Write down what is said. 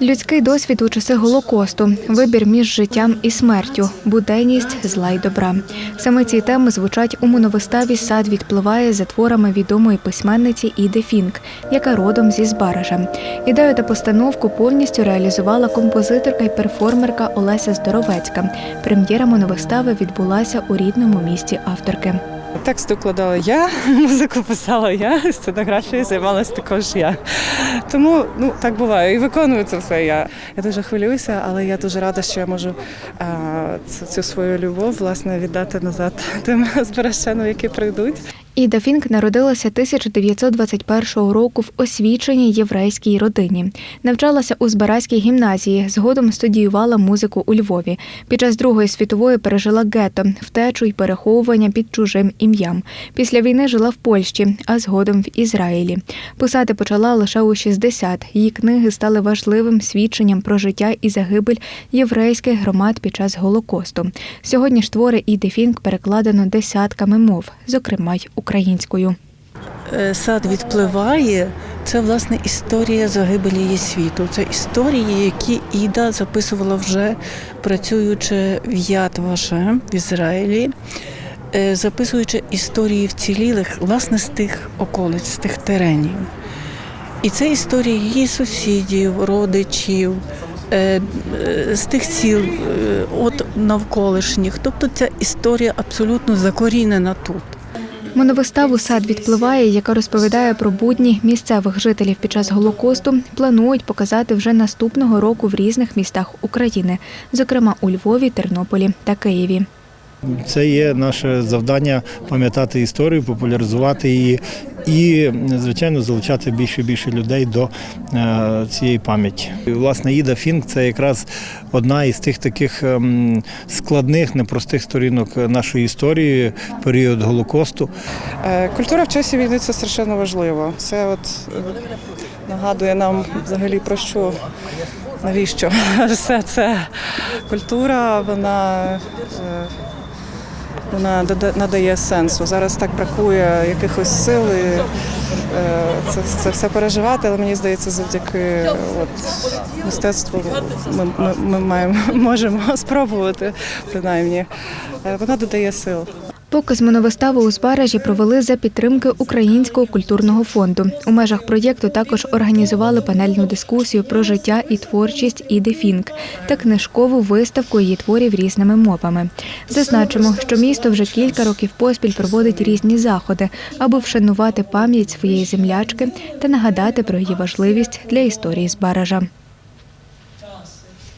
Людський досвід у часи голокосту, вибір між життям і смертю, буденність зла й добра. Саме ці теми звучать у моновиставі Сад відпливає за творами відомої письменниці Іди Фінк, яка родом зі Збаража. Ідею та постановку повністю реалізувала композиторка і перформерка Олеся Здоровецька. Прем'єра моновистави відбулася у рідному місті авторки. Текст укладала я, музику писала я, сценографією займалася також я. Тому ну так буває. І виконую це все я. Я дуже хвилююся, але я дуже рада, що я можу а, цю, свою любов власне віддати назад тим збиращанам, які прийдуть. Іда Фінк народилася 1921 року в освіченій єврейській родині. Навчалася у Збаразькій гімназії, згодом студіювала музику у Львові. Під час Другої світової пережила гетто, втечу й переховування під чужим ім'ям. Після війни жила в Польщі, а згодом в Ізраїлі. Писати почала лише у 60. Її книги стали важливим свідченням про життя і загибель єврейських громад під час Голокосту. Сьогодні ж твори Іди Фінк перекладено десятками мов, зокрема й українською. Е, Сад відпливає. Це власне історія загибелі її світу. Це історії, які Іда записувала вже працюючи в Яд Вашем в Ізраїлі, е, записуючи історії вцілілих власне з тих околиць, з тих теренів. І це історії її сусідів, родичів, е, з тих сіл, от навколишніх. Тобто ця історія абсолютно закорінена тут. Моновиставу Сад відпливає, яка розповідає про будні місцевих жителів під час голокосту. Планують показати вже наступного року в різних містах України, зокрема у Львові, Тернополі та Києві. Це є наше завдання пам'ятати історію, популяризувати її і, звичайно, залучати більше і більше людей до е, цієї пам'яті. Власне, Іда Фінк це якраз одна із тих таких ем, складних, непростих сторінок нашої історії, період Голокосту. Е, Культура в часі війни це страшенно важливо. Це от е, нагадує нам взагалі про що, навіщо все це. Культура, вона, вона надає сенсу. Зараз так бракує якихось сил і, е, це, це все переживати, але мені здається, завдяки от, мистецтву ми, ми, ми маємо, можемо спробувати, принаймні. Е, Вона додає сил. Показ моновистави у Збаражі провели за підтримки Українського культурного фонду. У межах проєкту також організували панельну дискусію про життя і творчість Іди Фінк та книжкову виставку її творів різними мовами. Зазначимо, що місто вже кілька років поспіль проводить різні заходи, аби вшанувати пам'ять своєї землячки та нагадати про її важливість для історії Збаража.